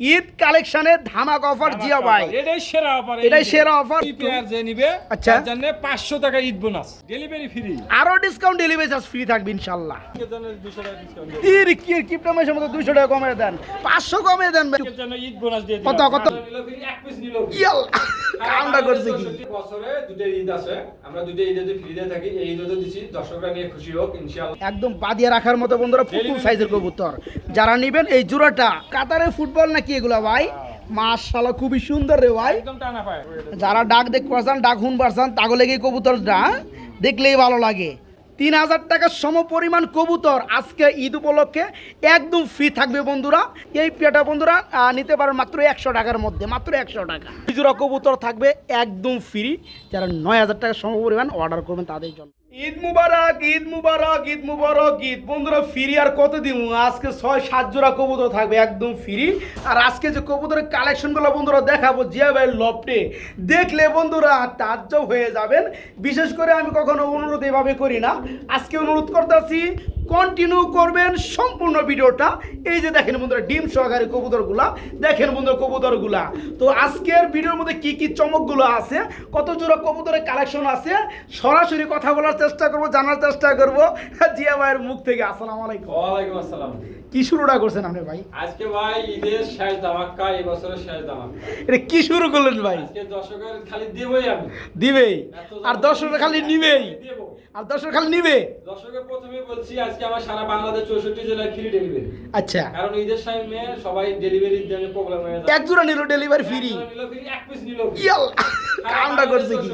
ঈদ কালেকশনে ধামাক অফার জিয়া ভাই। এটাই সেরা অফার এটাই সেরা offer। পেয়ার যে নিবে আচ্ছা। তার জন্য 500 টাকা ঈদ বোনাস ডেলিভারি ফ্রি আরও ডিসকাউন্ট ডেলিভারি চার্জ ফ্রি থাকবে ইনশাল্লাহ। এর জন্য 200 টাকা ডিসকাউন্ট তীর কি কিপটা মাসের মতো দুইশো টাকা কমে দেন। পাঁচশো কমে দেন ভাই। এর জন্য ঈদ বোনাস দিয়ে কত, কত? এক পিস নিল free। ইয়াল কামটা করছে কি? বছরে দুটো ঈদ আছে। আমরা দুটো ঈদে যদি ফ্রি দিয়ে থাকি। এই ঈদও তো দিচ্ছি দর্শকরা নিয়ে খুশি হোক ইনশাআল্লাহ একদম বাদিয়ে রাখার মতো বন্ধুরা ফুটবল সাইজের কবুতর। যারা নিবেন এই জোড়াটা কাতারে ফুটবল নাকি এগুলা ভাই? মাশাআল্লাহ খুবই সুন্দর রে ভাই। যারা ডাক দেখতে পারছেন ডাক শুন পারছেন তাগলে এই কবুতরটা দেখলেই ভালো লাগে। তিন হাজার টাকার সম পরিমাণ কবুতর আজকে ঈদ উপলক্ষে একদম ফ্রি থাকবে বন্ধুরা। এই পেটা বন্ধুরা নিতে পারেন মাত্র একশো টাকার মধ্যে মাত্র একশো টাকা। জোড়া কবুতর থাকবে একদম ফ্রি যারা নয় হাজার টাকার সম পরিমাণ অর্ডার করবেন তাদের জন্য। ঈদ মুবারক ঈদ মুবারক ঈদ মুবারক, ঈদ। বন্ধুরা, ফ্রি আর কত দিন আজকে ছয়, সাত জোড়া কবুতর থাকবে, একদম ফ্রি। আর আজকে যে কবুতরের কালেকশনগুলো বন্ধুরা দেখাবো, জিয়া ভাইয়ের লপটে, দেখলে বন্ধুরা তাজ্জব হয়ে যাবেন। বিশেষ করে আমি কখনো অনুরোধ এভাবে করি না। আজকে অনুরোধ করতেছি কন্টিনিউ করবেন সম্পূর্ণ ভিডিওটা। এই যে দেখেন বন্ধুরা ডিম সহকারী কবুতরগুলা। দেখেন বন্ধুরা কবুতরগুলা। তো আজকের ভিডিওর মধ্যে কি কি চমকগুলো আছে কত জোড়া কবুতরের কালেকশন আছে সরাসরি কথা বলার চেষ্টা করব জানার চেষ্টা করব। জিয়া ভাইয়ের মুখ থেকে আসসালামু আলাইকুম। ওয়ালাইকুম আসসালাম। কি শুরুটা করছেন আপনি ভাই? আজকে ভাই ঈদের শেষ ধামাক্কা এই বছরের শেষ ধামাক্কা। এটা কি শুরু করলেন ভাই? আজকে দর্শকের খালি দেবই আমি। দিবেই। আর দর্শক খালি নিবেই। দেবো। আর দর্শক খালি নিবে। দর্শকের প্রথমে বলছি আজকে আমার সারা বাংলাদেশ চৌষট্টি জেলায় ফ্রি ডেলিভারি আচ্ছা। কারণ ঈদের টাইমে সবাই ডেলিভারির জন্য প্রবলেম হয়ে যায়। এক জোড়া নিল ডেলিভারি ফ্রি নিলো ফ্রি এক পিস নিল কামটা করছে কি?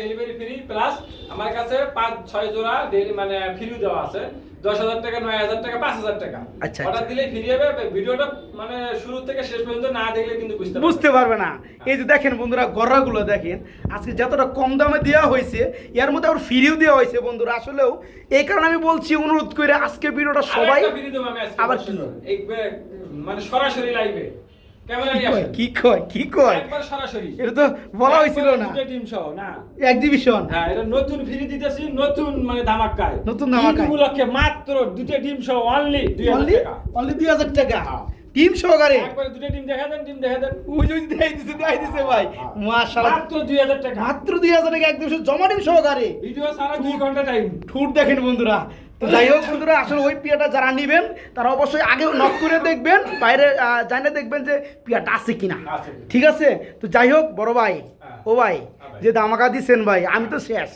ডেলিভারি ফ্রি প্লাস আমার কাছে পাঁচ ছয় জোড়া ডেলি মানে ফ্রি দেওয়া আছে। দশ হাজার টাকা নয় হাজার টাকা পাঁচ হাজার টাকা। আচ্ছা, অর্ডার দিলে ফ্রি হবে ভিডিওটা মানে শুরু থেকে শেষ পর্যন্ত না দেখলে কিন্তু বুঝতে বুঝতে পারবে না। এই যে দেখেন বন্ধুরা গররাগুলো দেখেন আজকে যতটা কম দামে দেওয়া হয়েছে এর মধ্যে আবার ফ্রিও দেওয়া হয়েছে বন্ধুরা। আসলেও এই কারণে আমি বলছি অনুরোধ করে আজকে ভিডিওটা সবাই আবার মানে সরাসরি লাইভে কি কয়? কি কয়? একবার সরাসরি। এটা তো বলা হয়েছিল না। টিম সহ না। এক্সিবিশন হ্যাঁ এটা নতুন ফ্রি দিতেছি নতুন মানে ধামাক্কায়। নতুন ধামাকায়। উপলক্ষে মাত্র দুটো টিম সহ অনলি দুই হাজার অনলি টাকা। অনলি হ্যাঁ। টিম সহকারে? একবারে দুটো টিম দেখা দেন টিম দেখা দেন। ওই যে দেখাই দিছে দেখাই দিছে ভাই। মাশাআল্লাহ। মাত্র দুই হাজার টাকা। মাত্র টাকা একদম জমা টিম সহকারে। ভিডিও সারা ঘণ্টা টাইম ঠুট দেখেন বন্ধুরা। তো যাই হোক বন্ধুরা আসলে ওই পিয়াটা যারা নিবেন তারা অবশ্যই আগে নক করে দেখবেন বাইরে জানে দেখবেন যে পিয়াটা আছে কিনা। ঠিক আছে? তো যাই হোক বড় ভাই হ্যাঁ। ও ভাই হ্যাঁ যে দামাকা দিছেন ভাই আমি তো শেষ।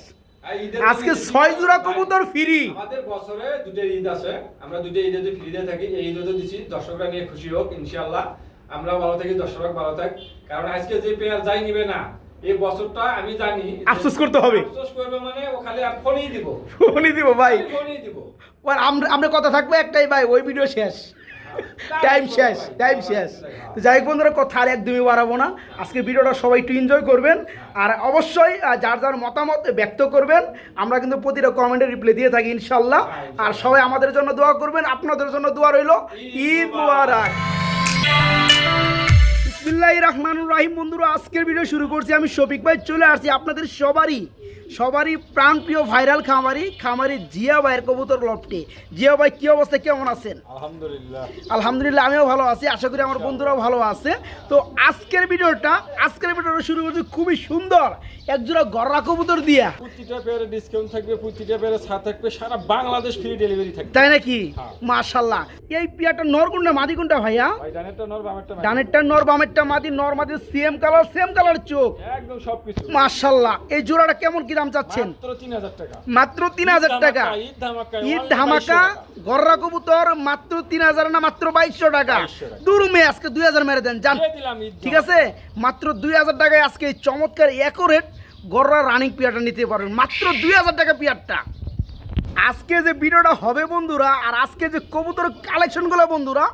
আজকে ছয় জোড়া কবুতর ফ্রি আমাদের বছরে দুটো ঈদ আছে। আমরা দুটো ঈদে যদি ফ্রি থাকি। এই ঈদও তো দিচ্ছি দর্শকরা নিয়ে খুশি হোক ইনশাআল্লাহ। আমরা ভালো থাকি দর্শক ভালো থাক। কারণ আজকে যে পেয়ার যাই নিবে না এই বছরটা আমি জানি আফসোস করতে হবে। আফসোস করবে মানে ও খালি আর ফোনই দিব। ফোনই দিব ভাই। ফোনই দিব। আর আমরা আমরা কথা থাকবে একটাই ভাই ওই ভিডিও শেষ। টাইম শেষ টাইম শেষ। তো যাই হোক বন্ধুরা কথা আর একদমই বাড়াবো না। আজকে ভিডিওটা সবাই একটু এনজয় করবেন। আর অবশ্যই যার যার মতামত ব্যক্ত করবেন আমরা কিন্তু প্রতিটা কমেন্টে রিপ্লাই দিয়ে থাকি ইনশাল্লাহ আর সবাই আমাদের জন্য দোয়া করবেন। আপনাদের জন্য দোয়া রইল ঈদ মুবারক। বিসমিল্লাহির রহমানুর রাহিম। বন্ধুরা আজকের ভিডিও শুরু করছি। আমি শফিক ভাই চলে আসছি আপনাদের সবারই সবারই প্রাণপ্রিয় ভাইরাল খামারি খামারি জিয়া ভাইয়ের কবুতর লফটে জিয়া ভাই কি অবস্থা? কেমন আছেন? আলহামদুলিল্লাহ। আলহামদুলিল্লাহ আমিও ভালো আছি। আশা করি আমার বন্ধুরাও ভালো আছে। তো আজকের ভিডিওটা আজকের ভিডিওটা শুরু করছি খুবই সুন্দর একজোড়া গররা কবুতর দিয়া। প্রতিটা পেয়ারে ডিসকাউন্ট থাকবে প্রতিটা পেয়ারে ছাড় থাকবে সারা বাংলাদেশ ফ্রি ডেলিভারি থাকবে। তাই নাকি? হ্যাঁ। মাশাল্লাহ এই পিয়াটা নর কোনটা মাদি কোনটা ভাইয়া? ভাই ডানেরটা নর বামেরটা ডানেরটা নর বামেরটা মাদি নর মাদি সেম কালার সেম কালার চোখ। একদম সবকিছু। মাশাল্লাহ এই জোড়াটা কেমন কি দাম চাচ্ছেন? মাত্র তিন হাজার টাকা। মাত্র তিন হাজার টাকা। ঈদ ধামাকা গররা কবুতর মাত্র তিন হাজার না মাত্র বাইশশো টাকা। 2200 টাকা। দুরুমে আজকে দুই হাজার মেরে দেন জান। ঠিক আছে? মাত্র দুই হাজার টাকায় আজকে এই চমৎকার একরেট গররা রানিং পিয়ারটা নিতে পারবেন। মাত্র দুই হাজার টাকা পিয়ারটা আজকে যে ভিডিওটা হবে বন্ধুরা আর আজকে যে কবুতর কালেকশনগুলো বন্ধুরা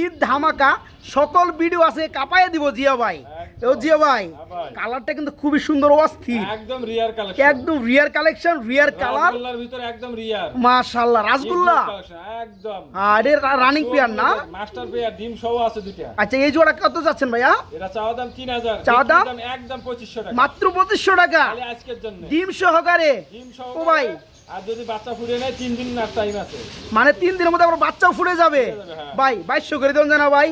ঈদ ধামাকা সকল ভিডিও আছে কাপায় দিব জিয়া ভাই। ও জিয়া ভাই হ্যাঁ কালারটা কিন্তু খুবই সুন্দর অস্থির। একদম রিয়ার কালেকশন একদম রিয়ার কালেকশন রিয়ার কালার রাসগোল্লার ভিতরে একদম রিয়ার মাশাল্লাহ রাসগোল্লা? একদম। আর রানিং পিয়ার না? মাস্টার পেয়ার ডিম সহ আছে দুটো আচ্ছা এই জোড়া কত যাচ্ছেন ভাইয়া? এটা চাওয়া দাম তিন হাজার। চাওয়া দাম? একদম পঁচিশশো টাকা। মাত্র পঁচিশশো টাকা। খালি আজকের জন্য। ডিম সহকারে? ডিম ও সহ ভাই আর যদি বাচ্চা ফুটে নেয় তিন দিন না টাইম আছে। মানে তিন দিনের মধ্যে আবার বাচ্চাও ফুটে যাবে? হ্যাঁ। ভাই বাইশশো করে দেন জানা ভাই।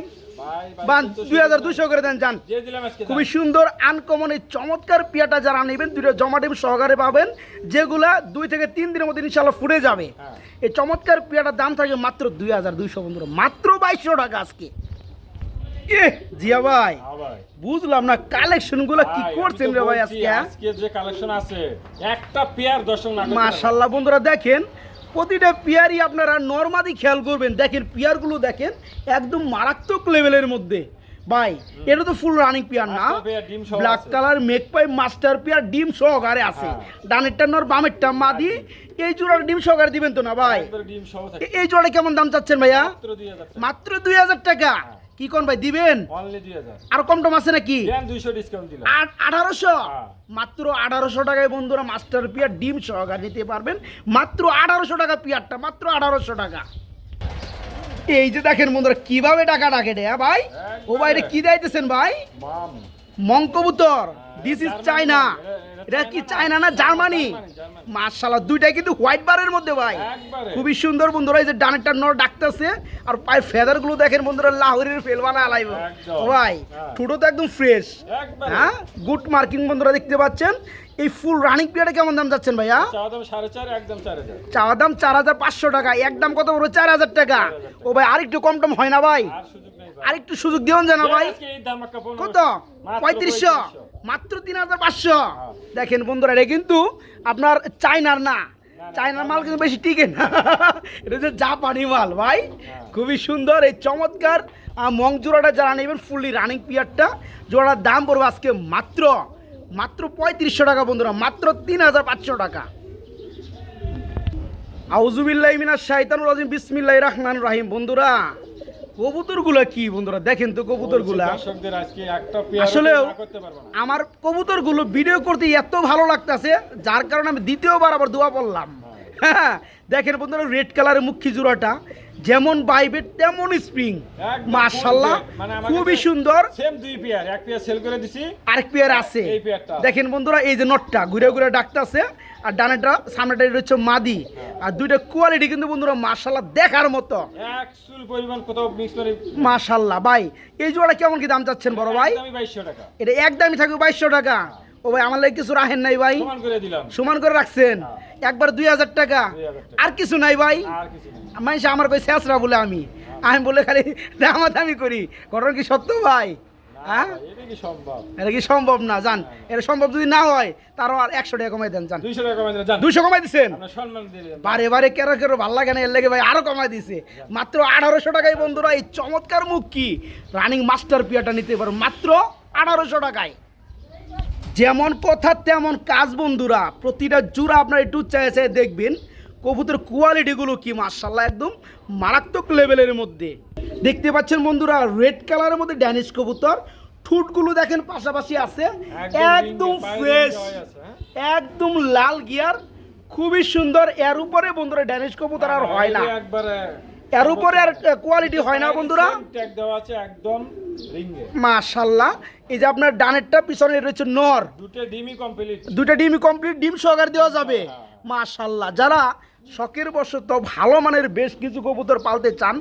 বান দুই হাজার দুশো করে দেন যান খুবই সুন্দর আনকমন এই চমৎকার পিয়াটা যারা নেবেন দুটো জমাটিম সহকারে পাবেন যেগুলা দুই থেকে তিন দিনের মধ্যে ইনশাল্লাহ ফুটে যাবে। হ্যাঁ। এই চমৎকার পিয়াটার দাম থাকে মাত্র দুই হাজার দুইশো বন্ধুরা। মাত্র বাইশশো টাকা আজকে। এ জিয়া ভাই হ্যাঁ বুঝলাম না কালেকশনগুলো কি করছেন রে ভাই আজকে হ্যাঁ? আজকে যে কালেকশন আছে একটা পেয়ার দর্শক না। মাশাল্লাহ বন্ধুরা দেখেন প্রতিটা পেয়ারই আপনারা নর্মালি খেয়াল করবেন। দেখেন পেয়ারগুলো দেখেন একদম মারাত্মক লেভেলের মধ্যে। ভাই এটা তো ফুল রানিং পেয়ার না? ব্ল্যাক কালার মেক পাই মাস্টার পেয়ার ডিম সহকারে আছে। হ্যাঁ। ডানেরটা নর বামেরটা মাদি। এই জোড়ার ডিম সহকারে দিবেন তো না ভাই? এই জোড়া কেমন দাম চাচ্ছেন ভাইয়া? মাত্র 2000 টাকা। মাত্র দুই হাজার টাকা? কি কোন ভাই দিবেন? অনলি 2000 আর কম টম আছে নাকি? দেন 200 ডিসকাউন্ট দিলাম। আট- আঠারোশো? হ্যাঁ। মাত্র আঠারোশো টাকায় বন্ধুরা মাস্টার পিয়ার ডিম সহকারে নিতে পারবেন। মাত্র আঠারোশো টাকা পিয়ারটা মাত্র আঠারোশো টাকা। এই যে দেখেন বন্ধুরা কীভাবে টাকা ডাকে রে হ্যাঁ ভাই? ও ভাই এটা কি দিতেছেন ভাই? মঙ্কবুতর দিস ইজ জার্মানি। এটা- কি চায়না না? জার্মানি। মার্শাল্লাহ দুইটাই কিন্তু হোয়াইট বারের মধ্যে ভাই। খুবই সুন্দর বন্ধুরা এই যে ডানেরটা নর ডাকতেছে আর পায়ের ফেদারগুলো দেখেন বন্ধুরা লাহোরের ফেলবানা আলাইব ভাই হ্যাঁ। ঠুটো তো একদম ফ্রেশ হ্যাঁ? গুড মার্কিং বন্ধুরা দেখতে পাচ্ছেন। এই ফুল রানিং পিরিয়ডে কেমন দাম যাচ্ছেন ভাইয়া? চাওয়া দাম 4.5 একদম 4000 চাওয়া দাম চার হাজার পাঁচশো টাকা একদম কত বড় চার হাজার টাকা। ও ভাই আরেকটু কম টম হয় না ভাই। আরেকটু সুযোগ দিও জানা ভাই। কত? পঁয়ত্রিশশো। মাত্র তিন হাজার পাঁচশো। দেখেন বন্ধুরা এটা কিন্তু আপনার চাইনার না। চাইনার মাল কিন্তু বেশি টিকে না। এটা হচ্ছে জাপানি মাল ভাই। খুবই সুন্দর। এই চমৎকার মং জোড়াটা যারা নেবেন ফুললি রানিং পিয়ারটা জোড়ার দাম পড়বে আজকে মাত্র মাত্র পঁয়ত্রিশশো টাকা বন্ধুরা মাত্র তিন হাজার পাঁচশো টাকা। আউজুবিল্লাহ মিনাশ শাইতানুর রাজিম। বিসমিল্লাহ রহমান রাহিম। বন্ধুরা কবুতরগুলো কি বন্ধুরা? দেখেন তো কবুতরগুলা। আসলে আমার কবুতরগুলো ভিডিও করতে এত ভালো লাগতেছে যার কারণে আমি দ্বিতীয়বার আবার দোয়া পড়লাম। হ্যাঁ। দেখেন বন্ধুরা রেড কালারের মুখী জোড়াটা। যেমন বাইবেট তেমন স্প্রিং set, মানে খুবই সুন্দর। সেম দুই পেয়ার এক পেয়ার সেল করে দিছি। আরেক পেয়ার আছে। এই পেয়ারটা। দেখেন বন্ধুরা এই যে নটটা ঘুরে ঘুরে ডাকতেছে আর ডানেটা সামনেটা এটা হচ্ছে মাদি। আর দুইটা কোয়ালিটি কিন্তু বন্ধুরা মার্শাল্লাহ দেখার মতো। এক চুল পরিমাণ কোথাও মিক্স করে ভাই এই জোড়া কেমন কি দাম চাচ্ছেন বড় ভাই? আমি 2200 টাকা। এটা একদমই থাকবে বাইশশো টাকা। ও ভাই আমার লাগে কিছু রাখেন নাই ভাই। সমান করে রাখছেন? একবার দুই হাজার টাকা। আর কিছু নাই ভাই। মানুষ আমার কই শেষরা বলে আমি। আমি বলে খালি দামাদামি করি। ঘটনা কি সত্য ভাই? হ্যাঁ? এটা কি সম্ভব? না? জান এটা সম্ভব যদি না হয় তারও আর একশো টাকা কমাই দেন জান। 200 কমাই দিচ্ছেন বারে বারে কেরো কেরো ভালো লাগে না এর লেগে ভাই আরও কমাই দিছে। মাত্র আঠারোশো টাকায় বন্ধুরা এই চমৎকার মুখ কি? রানিং মাস্টার পিয়াটা নিতে পারো মাত্র আঠারোশো টাকায়। যেমন কথা তেমন কাজ বন্ধুরা। প্রতিটা জোড়া আপনার একটু চাই চাই দেখবেন। কবুতর কোয়ালিটিগুলো কি মার্শাল্লাহ একদম মারাত্মক লেভেলের মধ্যে। দেখতে পাচ্ছেন বন্ধুরা রেড কালারের মধ্যে ড্যানিশ কবুতর। ঠুটগুলো দেখেন পাশাপাশি আছে। একদম ফ্রেশ হ্যাঁ? একদম লাল গিয়ার খুবই সুন্দর। এর উপরে বন্ধুরা ড্যানিশ কবুতর আর হয় না। একবারে। এর উপরে আর কোয়ালিটি হয় না বন্ধুরা। ট্যাগ দেওয়া আছে একদম মাশাল্লাহ। এই যে আপনার ডানেরটা পিছনে রয়েছে নর। দুটো ডিমই কমপ্লিট দুটা ডিম কমপ্লিট ডিম সহকারে দেওয়া যাবে। মাশাল্লাহ। যারা শখের বশত ভালো মানের বেশ কিছু কবুতর পালতে চান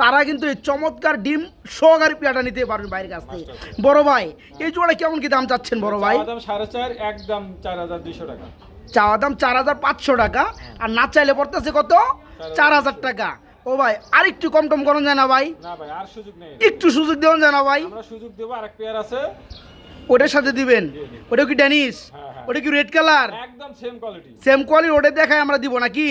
তারা কিন্তু এই চমৎকার ডিম সহকারে পেয়াটা নিতে পারবেন বাইরের কাছ থেকে। বড় ভাই এই জোড়া কেমন কি দাম চাচ্ছেন বড় ভাই? দাম সাড়ে চার একদম চার হাজার দুইশো টাকা। চাওয়া দাম চার হাজার পাঁচশো টাকা। আর না চাইলে পড়তেছে কত? চার হাজার টাকা। ও ভাই আর একটু কম টম করেন যায় না ভাই। না ভাই আর সুযোগ নেই। একটু সুযোগ দেওয়া যায় না ভাই। আমরা সুযোগ দেবো আরেক পেয়ার আছে। ওটার সাথে দিবেন। ওটা কি ড্যানিস হ্যাঁ, হ্যাঁ। ওটা কি রেড কালার একদম সেম কোয়ালিটি সেম কোয়ালিটি ওটা দেখায় আমরা দিব নাকি?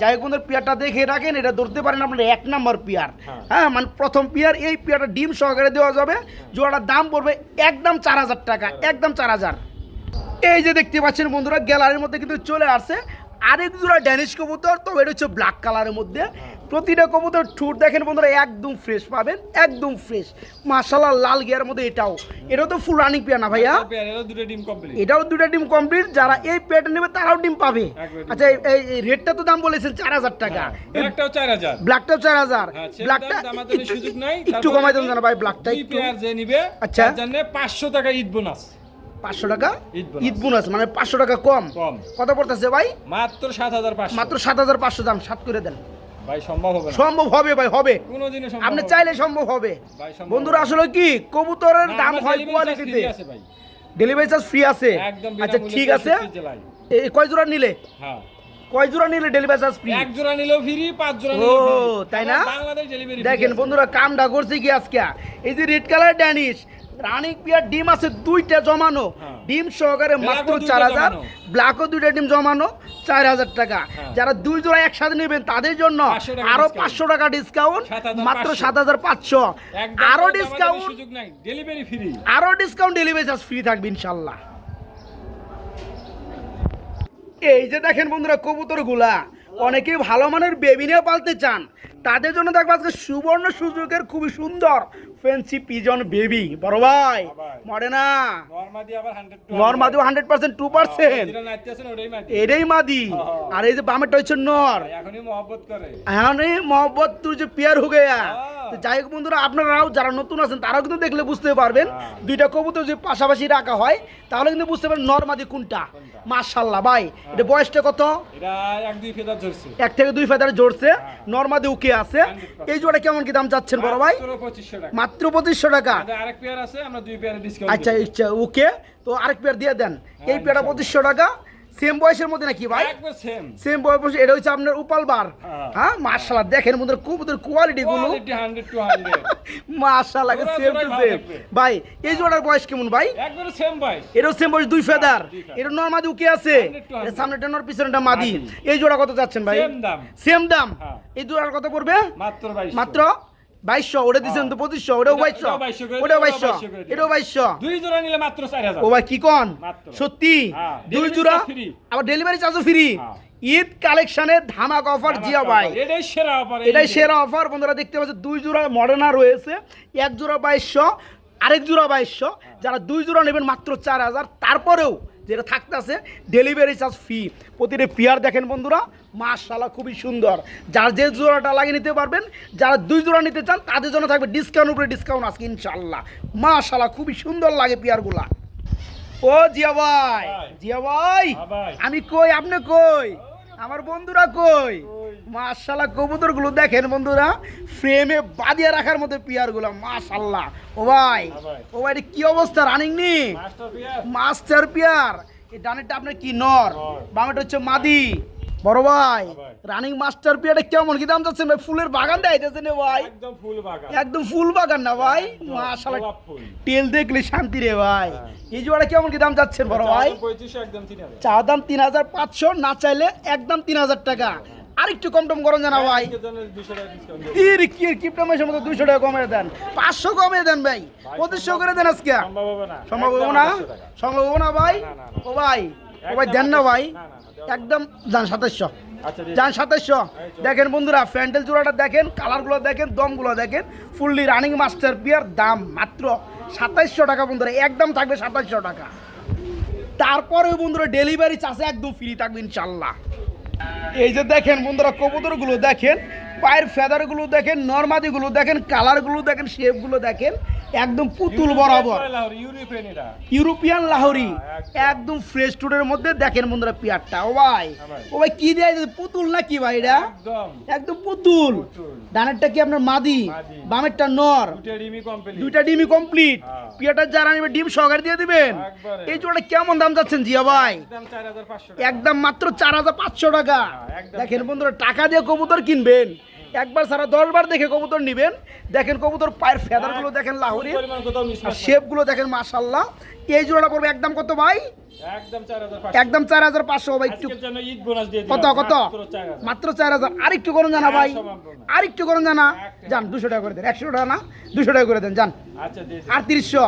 যাই বন্ধুরা পিয়ারটা দেখে রাখেন এটা ধরতে পারেন আপনার এক নাম্বার পিয়ার হ্যাঁ। হ্যাঁ মানে প্রথম পিয়ার এই পিয়ারটা ডিম সহকারে দেওয়া যাবে। জোড়াটার দাম পড়বে একদম চার হাজার টাকা একদম চার হাজার। এই যে দেখতে পাচ্ছেন বন্ধুরা গ্যালারির মধ্যে কিন্তু চলে আসছে। আরেক জোড়া ড্যানিশ কবুতর তো এটা হচ্ছে ব্ল্যাক কালারের মধ্যে। প্রতিটা কবুতর ঠুট দেখেন বন্ধুরা একদম ফ্রেশ পাবেন একদম ফ্রেশ মাশাল্লাহ লাল গিয়ার মধ্যে এটাও। এটাও তো ফুল রানিং পেয়ার না ভাইয়া? এটাও দুটো ডিম কমপ্লিট যারা এই পেটা নেবে তারাও ডিম পাবে। আচ্ছা এই- রেটটা তো দাম বলেছেন চার হাজার টাকা। ব্ল্যাকটাও চার হাজার। হ্যাঁ, ব্ল্যাকটা একটু-। কমাই দেন জানা ভাই ব্ল্যাকটা একটু। নিবে আচ্ছা। পাঁচশো টাকা ইট বোনাস পাঁচশো টাকা ঈদ বোনাস। মানে পাঁচশো টাকা কম। কত পড়তেছে ভাই? মাত্র সাত হাজার পাঁচশো। মাত্র সাত হাজার পাঁচশো দাম সাত করে দেন। ভাই সম্ভব হবে সম্ভব হবে ভাই হবে। আপনি চাইলে সম্ভব হবে। বন্ধুরা। আসলে কি কবুতরের দাম হয় কোয়ালিটিতে ডেলিভারি চার্জ ফ্রি আছে আচ্ছা ঠিক আছে। এই কয় জোড়া নিলে? হ্যাঁ। কয় জোড়া নিলে ডেলিভারি চার্জ ফ্রি এক জোড়া নিলেও ফ্রি পাঁচ জোড়া ও, তাই না? দেখেন বন্ধুরা কামটা করছে কি আজকে? এই যে red colour Danish running pair ডিম আছে দুইটা জমানো। হ্যাঁ। ডিম সহকারে মাত্র চার হাজার। ব্ল্যাকও দুইটা ডিম জমানো চার হাজার টাকা। হ্যাঁ। যারা দুই জোড়া একসাথে নেবেন তাদের জন্য আরও পাঁচশো টাকা ডিসকাউন্ট মাত্র সাত হাজার পাঁচশো। আরও ডিসকাউন্ট ডেলিভারি ফ্রি আরও ডিসকাউন্ট ডেলিভারি চার্জ ফ্রি থাকবে ইনশাল্লাহ। এই যে দেখেন বন্ধুরা কবুতরগুলা। অনেকেই ভালো মানের বেবি নিয়ে পালতে চান। তাদের জন্য দেখব আজকে সুবর্ণ সুযোগের খুবই সুন্দর ফেন্সি পিজন বেবি বড় ভাই। মরে না। নরমাদি আবার 100 টু নর মাদি হান্ড্রেড পার্সেন্ট টু পার্সেন্ট এটাই মাদি। হ্যাঁ। আর এই যে বামেরটা হচ্ছে নর। এখনই মহব্বত করে। হ্যাঁ মহব্বত তুই যে পিয়ার হয়ে গেয়া। হ্যাঁ। যাই হোক বন্ধুরা আপনারাও যারা নতুন আছেন তারাও কিন্তু দেখলে বুঝতে পারবেন। হ্যাঁ। দুইটা কবুতর যদি পাশাপাশি রাখা হয় তাহলে কিন্তু বুঝতে পারবেন নর্মাদি কোনটা। মার্শাল্লাহ ভাই হ্যাঁ। এটা বয়সটা কত? এক থেকে দুই ফেদারে জড়ছে হ্যাঁ। নর্মাদি উকে আছে। এই জোড়া কেমন কি দাম চাচ্ছেন বড় ভাই? মাত্র 2500 টাকা। মাত্র পঁচিশশো টাকা। আচ্ছা ইচ্ছা ওকে তো আরেক পেয়ার দিয়ে দেন। এই পেয়ারটা পঁচিশশো টাকা। সেম বয়সের মধ্যে নাকি ভাই? সেম সেম বয়স এটা হচ্ছে আপনার উপাল বার। হ্যাঁ। হ্যাঁ মার্শাল্লাহ দেখেন বন্ধুরা কবুতর কোয়ালিটি গুলো। কোয়ালিটি 100 টু 100 মাশাআল্লাহ সেম টু সেম ভাই এই জোড়ার বয়স কেমন ভাই? একবার সেম ভাই এটাও সেম বয়স দুই ফেদার। এটা নর্মাদি উকে আছে। 100 to 100 এর সামনেটা নর পিছনেটা মাদি। এই জোড়া কত যাচ্ছেন ভাই? Same দাম। সেম দাম। হ্যাঁ। এই জোড়ার কত পড়বে? মাত্র মাত্র বাইশশো ওটা দিচ্ছেন তো পঁচিশশো ওটাও বাইশশো এটাও 2200 করে ওটাও বাইশশো ওটাও 2200 করে দিন। এটাও বাইশশো। দুই জোড়া নিলে মাত্র 4000 ও ভাই কি কন? সত্যি? হ্যাঁ, দুই জোড়া? আবার ডেলিভারি চার্জও ফ্রি হ্যাঁ। ঈদ কালেকশনের ধামাক অফার জিয়া ভাই। এটাই সেরা অফার এটাই সেরা অফার বন্ধুরা দেখতে পাচ্ছেন দুই জোড়া মডার্না রয়েছে। এক জোড়া বাইশশো আরেক জোড়া বাইশশো। যারা দুই জোড়া নেবেন মাত্র চার হাজার। তারপরেও যেটা থাকতেছে ডেলিভারি চার্জ ফি প্রতিটি পেয়ার দেখেন বন্ধুরা মাশালা খুবই সুন্দর। যার যে জোড়াটা লাগিয়ে নিতে পারবেন যারা দুই জোড়া নিতে চান তাদের জন্য থাকবে ডিসকাউন্ট উপরে ডিসকাউন্ট আজকে ইনশাল্লাহ মাশালা খুবই সুন্দর লাগে পেয়ারগুলা ও জিয়া ভাই। জিয়া হ্যাঁ ভাই। আমি কই আপনি কই? আমার বন্ধুরা কই? মাশাল্লাহ কবুতরগুলো দেখেন বন্ধুরা ফ্রেমে বাঁধিয়ে রাখার মতো পিয়ারগুলো মাশাল্লাহ ও ভাই হ্যাঁ ও ভাই এটা কি অবস্থা রানিং নি মাস্টার পেয়ার। এই ডানেরটা আপনার কি নর? নর। বামেটা হচ্ছে মাদি। বড় ভাই হ্যাঁ রানিং মাস্টার পিয়ারটা কেমন কি দাম যাচ্ছেন ভাই ফুলের বাগান দেখাইতেছেন রে ভাই। একদম ফুল বাগান। একদম ফুল বাগান না ভাই। ফুল। তেল দেখলে শান্তি রে ভাই। হ্যাঁ। এই জোড়া কেমন কি দাম যাচ্ছেন বড় ভাই? 3500 একদম 3000 চা দাম তিন হাজার পাঁচশো না চাইলে একদম তিন হাজার টাকা। আরেকটু কম টম করেন জানা ভাই। আজকের জন্য 200 টাকা ডিসকাউন্ট ইর কি কিপটা মাসের মতো দুইশো টাকা কমে দেন? পাঁচশো কমে দেন ভাই। পঁচিশশো করে দেন আজকে। সম্ভব হবে না। সম্ভব হব না? সম্ভব হব না ভাই? না, না, না। ও ভাই ও ভাই দেন না ভাই। না, না, না, একদম যান সাতাশশো। আচ্ছা যান সাতাশশো। দেখেন বন্ধুরা ফ্যান্ডেল চূড়াটা দেখেন কালারগুলো দেখেন দমগুলো দেখেন ফুললি রানিং মাস্টার পিয়ার দাম মাত্র সাতাইশশো টাকা বন্ধুরা একদম থাকবে সাতাইশশো টাকা। তারপরে বন্ধুরা ডেলিভারি চাষে একদম ফ্রি থাকবে ইনশাল্লাহ। এই যে দেখেন বন্ধুরা কবুতরগুলো দেখেন পায়ের ফেদারগুলো দেখেন নর্মাদিগুলো দেখেন কালারগুলো দেখেন শেপগুলো দেখেন একদম পুতুল বরাবর। ইউরোপিয়ান লাহোরি একদম। একদম ফ্রেশ টুডের মধ্যে দেখেন বন্ধুরা পিয়ারটা। ও ভাই হ্যাঁ ও ভাই কি দেয় পুতুল না কি ভাই এটা? একদম। পুতুল। ডানেরটা কি আপনার মাদি। বামেরটা নর। দুইটা ডিমই কমপ্লিট হ্যাঁ। পিয়ারটা যারা নিবে ডিম সহকারে দিয়ে দিবেন। এই জোড়া কেমন দাম যাচ্ছেন জিয়া ভাই? একদম 4500 টাকা। একদম মাত্র চার হাজার পাঁচশো টাকা। হ্যাঁ। দেখেন বন্ধুরা টাকা দিয়ে কবুতর কিনবেন। একবার সারা দশ বার দেখে কবুতর নিবেন। দেখেন কবুতর পায়ের ফেদারগুলো দেখেন লাহোরির। পরিমাণ কোথাও মিস আর শেপগুলো দেখেন মাশাল্লাহ এই জোড়াটা পড়বে একদম কত ভাই? একদম চার হাজার পাঁচশো। ভাই একটু কত কত? মাত্র চার হাজার। আরেকটু করুন জানা ভাই। হ্যাঁ, সম্ভব না। আরেকটু করুন জানা। যান দুশো টাকা করে দেন। একশো টাকা না দুশো টাকা করে দেন। যান। আচ্ছা দিয়ে দিন। আটত্রিশশো।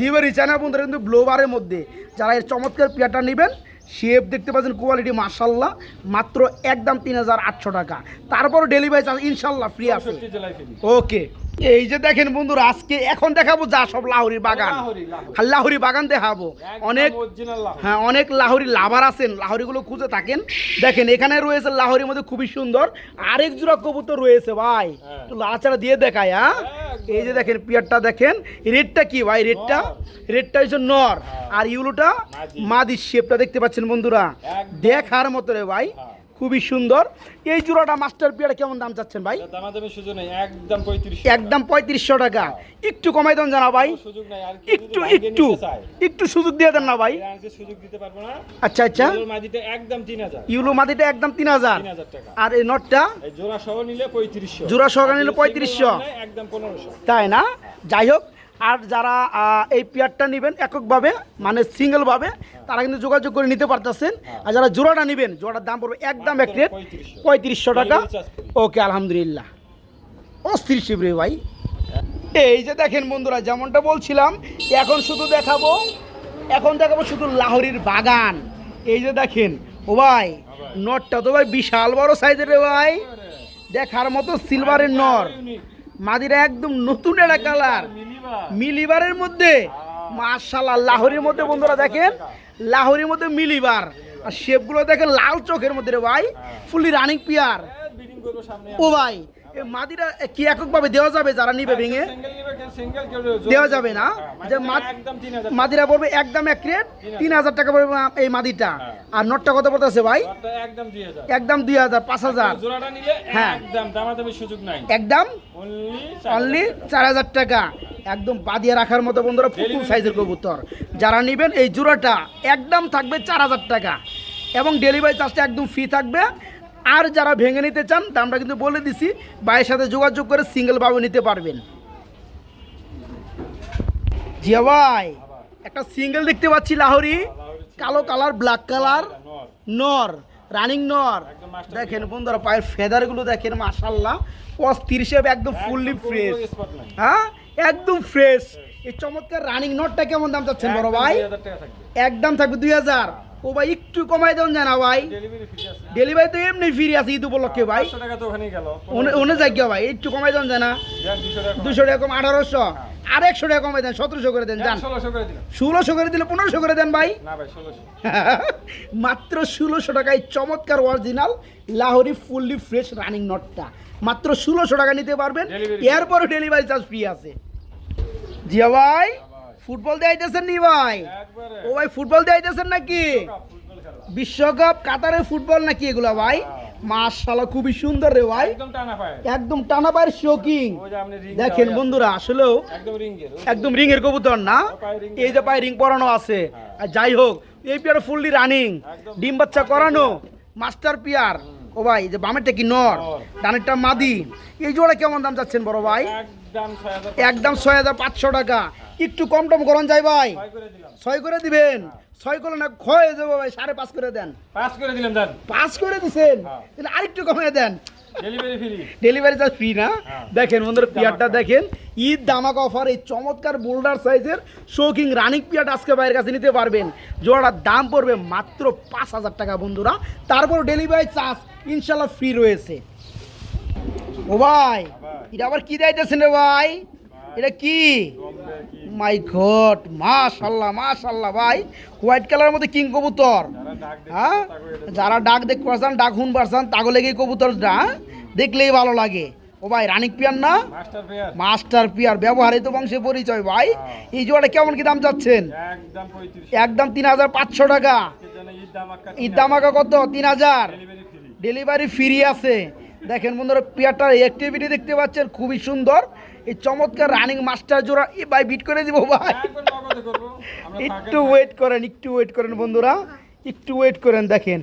দিবেন চায়না বন্ধুরা কিন্তু ব্লোবারের মধ্যে। যারা এর চমৎকার পিয়াটা নেবেন শেপ দেখতে পাচ্ছেন কোয়ালিটি মার্শাল্লাহ মাত্র একদম তিন হাজার আটশো টাকা। তারপরও ডেলিভারি চার্জ ইনশাল্লাহ ফ্রি আছে। 64 জেলায় ফ্রি ওকে এই যে দেখেন বন্ধুরা আজকে এখন দেখাবো যা সব লাহোরি বাগান। লাহোরি, লাহোরি। বাগান দেখাবো। অনেক হ্যাঁ অনেক লাহোরি লাভার আছেন। লাহোরিগুলো খুঁজে থাকেন। দেখেন এখানে রয়েছে লাহোরির মধ্যে খুবই সুন্দর। আরেক জোড়া কবুতর রয়েছে ভাই। হ্যাঁ। একটু লাড়াচাড়া দিয়ে দেখায় হ্যাঁ? এই যে দেখেন পিয়ারটা দেখেন। রেডটা কি ভাই রেডটা? রেডটা হচ্ছে নর। আর ইউলোটা মাদি। মাদি শেপটা দেখতে পাচ্ছেন বন্ধুরা। দেখার মতো রে ভাই। হ্যাঁ। খুবই সুন্দর। এই জোড়াটা মাস্টার পিয়াটা কেমন দাম চাচ্ছেন ভাই? একদম একদম পঁয়ত্রিশশো টাকা। একটু কমাই দেন জানা ভাই। একটু একটু একটু সুযোগ দিয়ে দেন না ভাই। সুযোগ দিতে পারব না। আচ্ছা আচ্ছা। একদম তিন হাজার। ইউলো মাদিটা একদম তিন হাজার। আর এই নটটা? জোড়া সহ নিলে পঁয়ত্রিশশো। জোড়া সহ নিলে 3500 একদম পনেরোশো। তাই না? যাই হোক আর যারা এই পেয়ারটা নেবেন এককভাবে মানে সিঙ্গেলভাবে তারা কিন্তু যোগাযোগ করে নিতে পারতেছেন। আর যারা জোড়াটা নেবেন জোড়ার দাম পড়বে একদম এক রেট পঁয়ত্রিশশো। টাকা। ওকে আলহামদুলিল্লাহ। অস্থির শিবরে ভাই। এই যে দেখেন বন্ধুরা যেমনটা বলছিলাম এখন শুধু দেখাবো এখন দেখাবো শুধু লাহরির বাগান। এই যে দেখেন ও ভাই নটটা তো ভাই বিশাল বড় সাইজের রে ভাই। দেখার মতো সিলভারের নর। মাদিরা একদম নতুন একটা কালার মিলিবারের মধ্যে মাশাল্লাহ লাহোরের মধ্যে বন্ধুরা দেখেন লাহোরের মধ্যে মিলিবার। আর শেপগুলো দেখেন লাল চোখের মধ্যে রে ভাই ফুলি রানিং পিয়ার ও ভাই মাদিরা কি এককভাবে দেওয়া যাবে যারা নিবে ভেঙে? দেওয়া যাবে না? যে একদম তিন হাজার মাদিরা পড়বে একদম এক রেট তিন হাজার। টাকা পড়বে এই মাদিটা। আর নটটা কত পড়তেছে ভাই? একদম দুই হাজার। পাঁচ হাজার। হ্যাঁ। একদম অনলি চার হাজার টাকা। একদম বাদিয়ে রাখার মতো বন্ধুরা পুকুর সাইজের কবুতর। যারা নেবেন এই জোড়াটা একদম থাকবে চার হাজার টাকা। এবং ডেলিভারি চার্জটা একদম ফ্রি থাকবে। আর যারা ভেঙে নিতে চান দামটা কিন্তু বলে দিছি ভাইয়ের সাথে যোগাযোগ করে সিঙ্গেলভাবে নিতে পারবেন। জিয়া ভাই একটা সিঙ্গেল দেখতে পাচ্ছি লাহরি কালো কালার ব্ল্যাক কালার নর রানিং নর। দেখেন বন্ধুরা পায়ের ফেদারগুলো দেখেন মাশাল্লাহ অস্থির হিসেবে একদম ফুললি ফ্রেশ হ্যাঁ? একদম ফ্রেশ এই চমৎকার রানিং নটটা কেমন দাম চাচ্ছেন বড় ভাই? একদম থাকবে দুই হাজার। ও ভাই একটু কমাই দেন জানা ভাই। ডেলিভারি তো এমনি ফ্রি আছে ঈদ উপলক্ষে ভাই ওখানেই গেল। ভাই একটু কমাই দেন জানা। দুশো টাকা কম আঠারোশো। আর একশো টাকা কমাই দেন সতেরোশো করে দেন যান ষোলোশো করে দিলে পনেরোশো করে দেন ভাই। মাত্র ষোলোশো টাকায় চমৎকার original Lahori fully fresh running নটটা মাত্র ষোলোশো টাকা নিতে পারবেন। Delivery এরপরে ডেলিভারি চার্জ ফ্রি আছে। জিয়া ভাই ফুটবল দেখাইতেছেন নি ভাই? ও ভাই ফুটবল দেখাইতেছেন নাকি? বিশ্বকাপ কাতারের ফুটবল নাকি এগুলা ভাই? মাশাআল্লাহ খুবই সুন্দর রে ভাই। একদম টানা পায় একদম টানা পায়ের শোকিং দেখেন বন্ধুরা আসলেও একদম রিং এর কবুতর না? এই যে পায়ে রিং পরানো আছে। আর যাই হোক এই পিয়ার ফুললি রানিং ডিম বাচ্চা করানো। Master peer. ও ভাই যে বামেরটা কি নর? নর। ডানেরটা মাদি। এই জোড়া কেমন দাম চাচ্ছেন বড় ভাই? একদম ছয় হাজার পাঁচশো। টাকা। একটু কম টম করন যায় ভাই। ছয় করে দিবেন? ছয় করে না ক্ষয় হয়ে যাব ভাই সাড়ে পাঁচ করে দেন। পাঁচ করে দিলাম দেন। পাঁচ করে দিছেন? হ্যাঁ। তাহলে আরেকটু কমে দেন। ডেলিভারি ডেলিভারি চার্জ ফ্রি না? হ্যাঁ। দেখেন বন্ধুরা পিয়ারটা দেখেন। ঈদ দামাক অফার এই চমৎকার বোল্ডার সাইজের শৌকিং রানিক পিয়ারটা আজকে ভাইয়ের কাছে নিতে পারবেন। জোড়াটার দাম পড়বে মাত্র পাঁচ হাজার টাকা বন্ধুরা। তারপর ডেলিভারি চার্জ ইনশাল্লাহ ফ্রি রয়েছে। ও ভাই এটা আবার কি দিতেছেন রে ভাই? এটা কি? মাই গড মাশাল্লাহ মাশাল্লাহ ভাই। হোয়াইট কালারের মধ্যে কিং কবুতর। হ্যাঁ? যারা ডাক দেখতে পারছেন ডাক শুন পারছেন তাগো লেগে কবুতরটা হ্যাঁ? দেখলেই ভালো লাগে। ও ভাই রানিক পিয়ার না? মাস্টার পিয়ার মাস্টার তো বংশে পরিচয় ভাই। এই জোড়া কেমন কি দাম চাচ্ছেন? একদম তিন হাজার পাঁচশো টাকা। ঈদ দামাকা কত? তিন হাজার। ডেলিভারি ফ্রি আছে। দেখেন বন্ধুরা পিয়ারটার অ্যাক্টিভিটি দেখতে পাচ্ছেন, খুবই সুন্দর। এই চমৎকার রানিং মাস্টার জোড়া। এ ভাই বিট করে দিব ভাই। একটু ওয়েট করেন, একটু ওয়েট করেন বন্ধুরা। একটু ওয়েট করেন, দেখেন।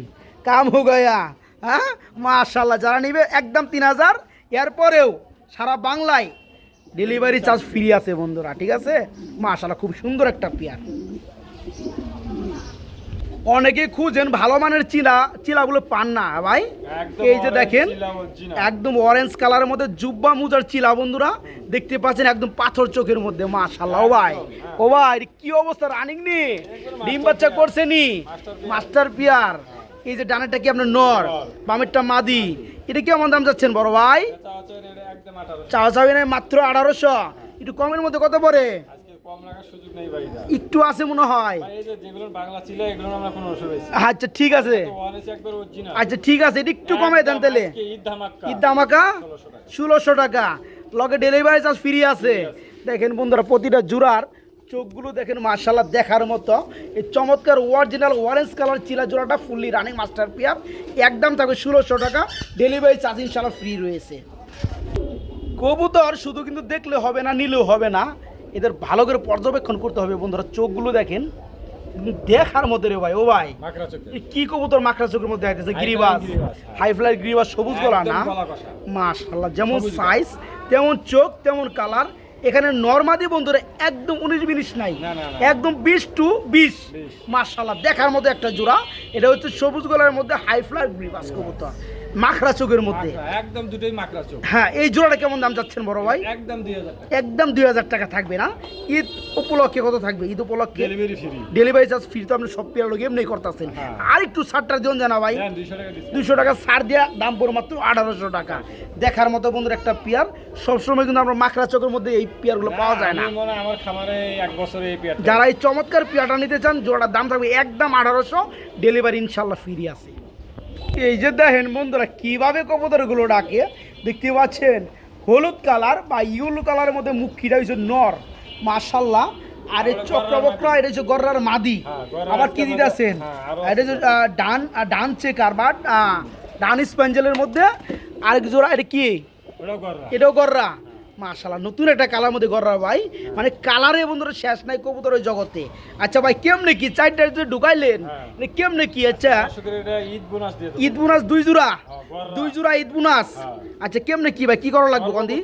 কাম হো গয়া। হ্যাঁ? মাশাল্লাহ যারা নিবে একদম তিন হাজার। এরপরেও সারা বাংলায় ডেলিভারি চার্জ ফ্রি আছে বন্ধুরা, ঠিক আছে? মাশাল্লাহ খুব সুন্দর একটা পেয়ার। অনেকে খুঁজেন ভালো মানের চিলা চিলাগুলো পান না ভাই। এই যে দেখেন একদম অরেঞ্জ কালারের মধ্যে জুব্বা মুজার চিলা বন্ধুরা। দেখতে পাচ্ছেন একদম পাথর চোখের মধ্যে মাশাল্লাহ ভাই। ও ভাই কি অবস্থা রানিং নি? ডিম বাচ্চা করছে নি? মাস্টার পিয়ার এই যে ডানেরটা কি আপনার নর? বামেরটা মাদি। এটা কেমন দাম যাচ্ছেন বড় ভাই? চাওয়া চাবি মাত্র আঠারোশো। একটু কমের মধ্যে কত পড়ে? একটু আছে মনে হয়। আচ্ছা ঠিক আছে। আচ্ছা ঠিক আছে এটা একটু কমে দেন তাহলে। ঈদ ধামাক্কা। ঈদ দামাকা 1600 টাকা। ষোলোশো টাকা। লগে ডেলিভারি চার্জ ফ্রি আছে। দেখেন বন্ধুরা প্রতিটা জোড়ার চোখগুলো দেখেন মার্শাল্লাহ দেখার মতো। এই চমৎকার অরিজিনাল অরেঞ্জ কালার চিলা জোড়াটা ফুললি রানিং মাস্টার পিয়ার। একদম থাকবে ষোলোশো টাকা। ডেলিভারি চার্জ ইনশাল্লাহ ফ্রি রয়েছে। কবুতর শুধু কিন্তু দেখলে হবে না নিলেও হবে না। এদের ভালো করে পর্যবেক্ষণ করতে হবে বন্ধুরা। চোখগুলো দেখেন। দেখার মধ্যে রে ভাই ও ভাই। কি কবুতর মাকড়া চোখের মধ্যে আইতেছে? High গিরিবাস। হ্যাঁ। হাই ফ্লাই গিরিবাস সবুজ গলা না? মাশাল্লাহ যেমন সাইজ তেমন চোখ তেমন কালার এখানে নর্মাদি বন্ধুরা একদম উনিশ বিনিশ নাই। একদম বিশ টু বিশ। 20 মাশাল্লাহ দেখার মতো একটা জোড়া। এটা হচ্ছে সবুজ গলার মধ্যে হাই ফ্লাই গিরিবাস কবুতর। মাখরা চোখের মধ্যে। একদম দুটোই মাকড়া চোখ। হ্যাঁ এই জোড়াটা কেমন দাম যাচ্ছেন বড় ভাই? একদম দুই হাজার একদম দুই হাজার টাকা থাকবে না? ঈদ উপলক্ষে কত থাকবে? ঈদ উপলক্ষে delivery free delivery charge free তো আপনি সব পেয়ার লোক এমনি করতেছেন। হ্যাঁ। আর একটু ছাড়টা দিন জানা ভাই। দুশো টাকা ছাড় দেওয়া দাম পড়ে মাত্র আঠারোশো টাকা। দেখার মতো বন্ধুর একটা পেয়ার। সবসময় কিন্তু আমরা মাখরা চোখের মধ্যে এই পেয়ারগুলো পাওয়া যায় না। আমি আমার খামারে এক বছরে এই পেয়ারটা যারা এই চমৎকার পেয়ারটা নিতে চান জোড়ার দাম থাকবে একদম আঠারোশো। ডেলিভারি ইনশাল্লাহ ফ্রি আছে। এই যে দেখেন বন্ধুরা কীভাবে কবুতরগুলো ডাকে দেখতে পাচ্ছেন? হলুদ কালার বা ইউলো কালারের মধ্যে মুখিটা হচ্ছে নর। মাশাল্লাহ আর এই চক্রবক্র এটা হচ্ছে গররার মাদি। হ্যাঁ, আবার কি দিতেছেন? হ্যাঁ, এটা হচ্ছে ডান ডান চেকার বা ডান স্পেঞ্জেলের মধ্যে আরেক জোড়া এটা কি? এটাও গররা। মাশাল্লাহ নতুন একটা কালার মধ্যে গররা ভাই। মানে কালারে বন্ধুরা শেষ নাই কবুতরের জগতে। আচ্ছা ভাই কেমনে কি? চারটা যে ঢুকাইলেন হ্যাঁ। এটা কেমনে কি? আচ্ছা ঈদ বোনাস দুই জোড়া? গররা। দুই জোড়া ঈদ বোনাস? হ্যাঁ। আচ্ছা কেমনে কি ভাই? কি করা লাগবে কন্দি?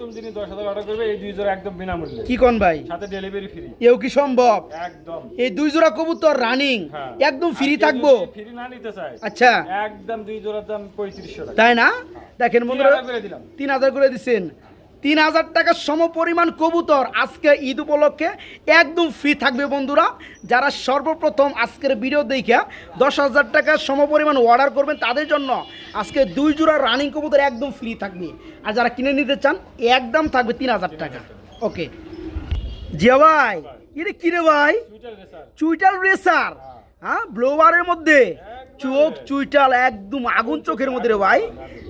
কি কোন ভাই? সাথে ডেলিভারি ফ্রি এও কি সম্ভব? একদম। এই দুই জোড়া কবুতর রানিং হ্যাঁ। একদম ফ্রি থাকব? ফ্রি না নিতে চায় আচ্ছা। একদম দুই জোড়ার দাম পঁয়ত্রিশশো টাকা। তাই না? দেখেন বন্ধুরা। তিন হাজার করে দিচ্ছেন তিন হাজার টাকার সম পরিমাণ কবুতর আজকে ঈদ উপলক্ষে একদম ফ্রি থাকবে বন্ধুরা। যারা সর্বপ্রথম আজকের ভিডিও দেখে দশ হাজার টাকার সম পরিমাণ অর্ডার করবেন তাদের জন্য আজকে দুই জোড়া রানিং কবুতর একদম ফ্রি থাকবে। আর যারা কিনে নিতে চান একদম থাকবে তিন হাজার টাকা। ওকে জিয়া ভাই এটা কিনে ভাই? চুইটাল রেসার হ্যাঁ ব্লোয়ারের মধ্যে। চোখ চুইটাল একদম আগুন চোখের মধ্যে রে ভাই।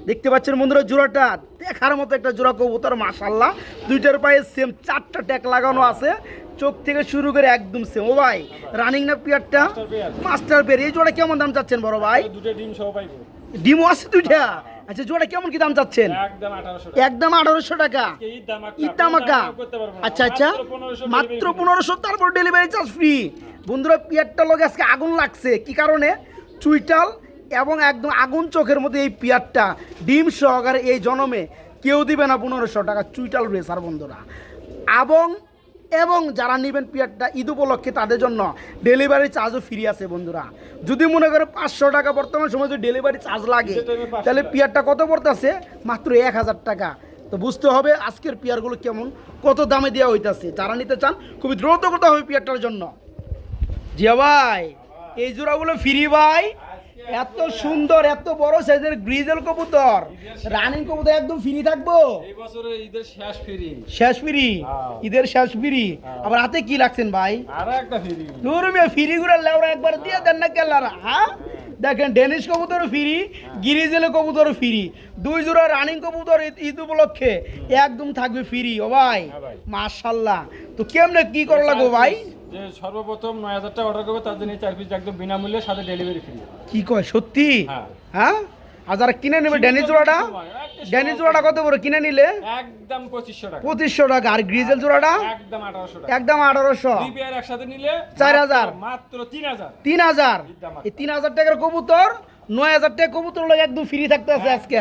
দেখতে পাচ্ছেন বন্ধুরা জোড়াটা? দেখার মতো একটা জোড়া কবুতর মাশাল্লাহ দুইটার পায়ে সেম চারটা ট্যাক লাগানো আছে। চোখ থেকে শুরু করে একদম সেম ও ভাই রানিং না পিয়ারটা? পেয়ার। মাস্টার পেয়ার এই জোড়া কেমন দাম চাচ্ছেন বড় ভাই? দুটো ডিম সহ পাইবো। ডিমও আছে দুইটা? আচ্ছা জোড়া কেমন কি দাম চাচ্ছেন? একদম আঠারোশো টাকা। না। আচ্ছা আচ্ছা। মাত্র 1500 মাত্র delivery পনেরোশো তারপর ডেলিভারি চার্জ ফ্রি বন্ধুরা পিয়ারটা লগে আজকে আগুন লাগছে। কি কারণে? চুইটাল এবং একদম আগুন চোখের মধ্যে এই পিয়ারটা ডিম সহকারে এই জনমে কেউ দিবে না পনেরোশো টাকা চুইটাল রেসার বন্ধুরা। এবং এবং যারা নেবেন পিয়ারটা ঈদ উপলক্ষে তাদের জন্য ডেলিভারি চার্জও ফ্রি আছে বন্ধুরা। যদি মনে করে পাঁচশো টাকা বর্তমান সময় যদি ডেলিভারি চার্জ লাগে ঈদের time এ 500 তাহলে। পিয়ারটা কত পড়তেছে? মাত্র এক হাজার টাকা। তো বুঝতে হবে আজকের পিয়ারগুলো কেমন কত দামে দেওয়া হইতাছে। যারা নিতে চান খুবই দ্রুত করতে হবে পিয়ারটার জন্য। জিয়া ভাই এই জোড়াগুলো ফ্রি ভাই। এত সুন্দর এত বড় সাইজের গ্রিজেল কবুতর। রানিং কবুতর একদম ফ্রি থাকব? এই বছরে ঈদের শেষ ফ্রি। শেষ ফ্রি? হ্যাঁ। ঈদের শেষ ফ্রি? আবার হাতে কি লাগছেন ভাই? আরও একটা ফ্রি। করে লেওরা একবার দিয়ে দেন না কেলারা হ্যাঁ? দেখেন ডেনিশ কবুতর ফ্রি গিরিজেল কবুতর ফ্রি। দুই জোড়া রানিং কবুতর ঈদ- উপলক্ষে একদম থাকবে ফ্রি ও ভাই। হ্যাঁ। মাশাল্লাহ। তো কেমনে কি করা লাগবো ভাই? যে সর্বপ্রথম নয় হাজার টাকা অর্ডার করবে তার জন্য চার পিস একদম বিনামূল্যে সাথে ডেলিভারি ফ্রি কি কয় সত্যি? হ্যাঁ। হ্যাঁ? আর যারা কিনে নেবে ড্যানি জোড়াটা? ড্যানি জোড়াটা কত বড়? কিনে নিলে? একদম পঁচিশশো টাকা। পঁচিশশো টাকা। আর গ্রিজেল জোড়াটা? একদম আঠারোশো একদম আঠারোশো। দুই একসাথে নিলে চার হাজার। মাত্র- মাত্র তিন হাজার। তিন হাজার। এই তিন হাজার টাকার কবুতর নয় হাজার টাকা কবুতর লাগে একদম ফ্রি থাকতে আছে আজকে।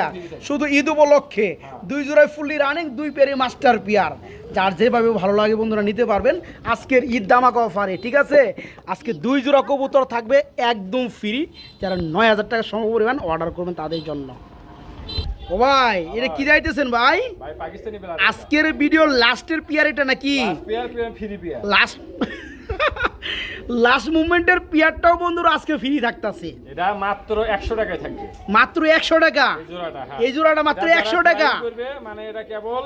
শুধু ঈদ উপলক্ষে দুই জোড়ায় ফুললি রানিং দুই পেরে মাস্টার পিয়ার যার যেভাবে ভালো লাগে বন্ধুরা নিতে পারবেন আজকের ঈদ দামাকা অফারে ঠিক আছে আজকে দুই জোড়া কবুতর থাকবে একদম ফ্রি যারা নয় হাজার টাকা সম পরিমাণ অর্ডার করবেন তাদের জন্য ও ভাই এটা কি যাইতেছেন ভাই আজকের ভিডিও লাস্টের পিয়ার এটা নাকি লাস্ট লাস্ট মুভমেন্টের পিয়ারটাও বন্ধুরা আজকে ফ্রি থাকতেছে। এটা মাত্র একশো টাকায় থাকবে। মাত্র একশো টাকা? এই জোড়াটা হ্যাঁ। এই জোড়াটা মাত্র যারা একশো flying টাকা করবে মানে এটা কেবল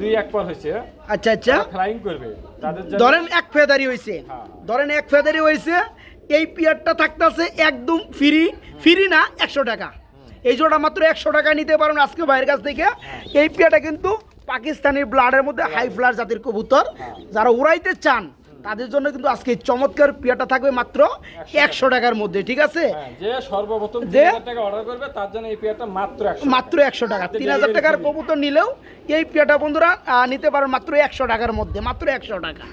দুই এক পর হয়েছে। আচ্ছা আচ্ছা। ফ্লাইং করবে ধরেন এক ফেদারি হয়েছে। হ্যাঁ। ধরেন এক ফেদারি হয়েছে এই পিয়ারটা থাকতেছে একদম ফ্রি ফ্রি না একশো টাকা। এই জোড়া মাত্র একশো টাকা নিতে পারবেন আজকে বাইরের কাছ থেকে। এই পিয়ারটা কিন্তু পাকিস্তানি ব্লাডের মধ্যে হাই ফ্লার জাতির কবুতর। যারা উড়াইতে চান তাদের জন্য কিন্তু আজকে চমৎকার পিয়াটা থাকবে মাত্র একশো টাকার মধ্যে ঠিক আছে? হ্যাঁ যে সর্বপ্রথম যে- টাকা অর্ডার করবে তার জন্য এই পিয়াটা মাত্র একশো মাত্র একশো টাকা। তিন হাজার টাকার কবুতর নিলেও এই পিয়াটা বন্ধুরা নিতে পারেন মাত্র একশো টাকার মধ্যে মাত্র একশো টাকা।